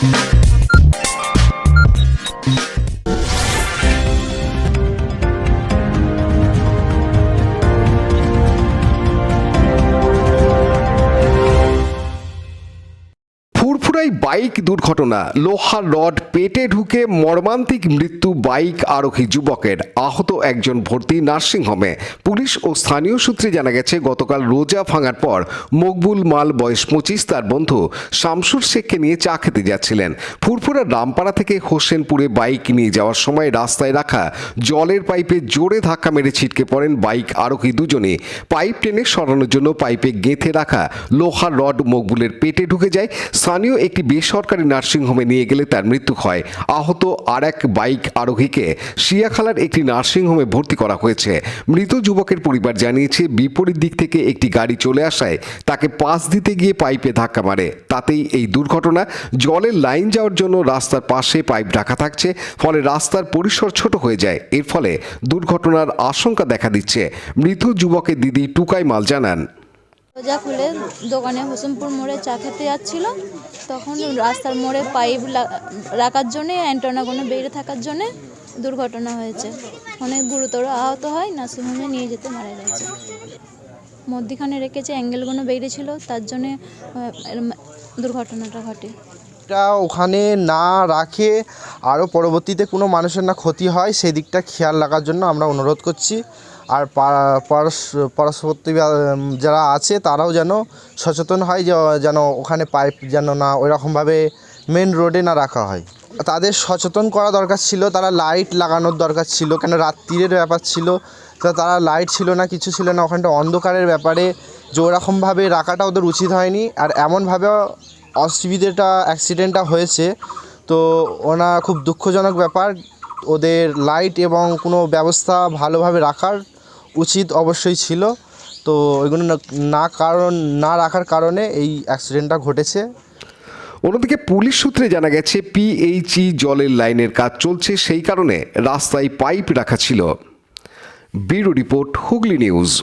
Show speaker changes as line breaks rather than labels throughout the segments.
Thank you. ফুরফুরাই bike দুর্ঘটনা। লোহার rod পেটে ঢুকে মর্মান্তিক মৃত্যু বাইক আরোহী যুবকের। আহত একজন ভর্তি নার্সিংহোমে। পুলিশ ও স্থানীয় সূত্রে জানা গেছে, গতকাল রোজা ভাঙার পর মকবুল মাল বয়স পঁচিশ, তার বন্ধু শামসুর শেখকে নিয়ে চা খেতে যাচ্ছিলেন। ফুরফুরা রামপাড়া থেকে হোসেনপুরে বাইক নিয়ে যাওয়ার সময় রাস্তায় রাখা জলের পাইপে জোরে ধাক্কা মেরে ছিটকে পড়েন বাইক আরোহী দুজনে পাইপ টেনে সরানোর জন্য পাইপে গেঁথে রাখা লোহার রড মকবুলের পেটে ঢুকে যায়। স্থানীয় একটি বেসরকারি নার্সিংহোমে নিয়ে গেলে তার মৃত্যু হয়। আহত আর এক বাইক আরোহীকে শিয়াখালার একটি নার্সিংহোমে ভর্তি করা হয়েছে। মৃত যুবকের পরিবার জানিয়েছে, বিপরীত দিক থেকে একটি গাড়ি চলে আসায় তাকে পাশ দিতে গিয়ে পাইপে ধাক্কা মারে। তাতেই এই দুর্ঘটনা, জলের লাইন যাওয়ার জন্য রাস্তার পাশে পাইপ ঢাকা থাকছে, ফলে রাস্তার পরিসর ছোট হয়ে যায়। এর ফলে দুর্ঘটনার আশঙ্কা দেখা দিচ্ছে। মৃত যুবকের দিদি টুকাই মাল জানান।
রোজা খুলে দোকানে হোসেনপুর মোড়ে চা খেতে যাচ্ছিল। তখন রাস্তার মোড়ে পাইপ রাখার জন্যে অ্যান্টনাগুলো বেরিয়ে থাকার জন্যে দুর্ঘটনা হয়েছে। অনেক গুরুতর আহত হয় নার্সিংহোমে নিয়ে যেতে মারা গেছে। মধ্যিখানে রেখেছে অ্যাঙ্গেলগুলো বেরিয়েছিল তার জন্যে দুর্ঘটনাটা ঘটে।
এটা ওখানে না রাখে, আরও পরবর্তীতে কোনো মানুষের না ক্ষতি হয়, সেই দিকটা খেয়াল রাখার জন্য আমরা অনুরোধ করছি। আর পার্শ্ববর্তী যারা আছে তারাও যেন সচেতন হয়, যে, যেন ওখানে পাইপ যেন না ওইরকমভাবে মেন রোডে না রাখা হয়। তাদের সচেতন করা দরকার ছিল, তারা লাইট লাগানোর দরকার ছিল, কেন রাত্রিরের ব্যাপার ছিল, তা তারা লাইট ছিল না, কিছু ছিল না, ওখানটা অন্ধকারের ব্যাপারে যে ওরকমভাবে রাখাটা ওদের উচিত হয়নি। আর এমনভাবে অসুবিধেটা অ্যাক্সিডেন্টটা হয়েছে, তো ওনা খুব দুঃখজনক ব্যাপার, ওদের লাইট এবং কোনো ব্যবস্থা ভালোভাবে রাখার উচিত অবশ্যই ছিল। তো ওইগুলো না- কারণ, না রাখার কারণে এই অ্যাক্সিডেন্টটা ঘটেছে।
অন্যদিকে পুলিশ সূত্রে জানা গেছে পিএইচই জলের লাইনের কাজ চলছে, সেই কারণে রাস্তায় পাইপ রাখা ছিল। Bureau report Hooghly news.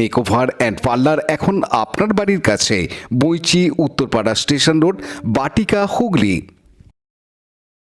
Makeover and parlour এখন আপনার বাড়ির কাছে বইচি উত্তরপাড়া স্টেশন রোড বাটিকা হুগলি।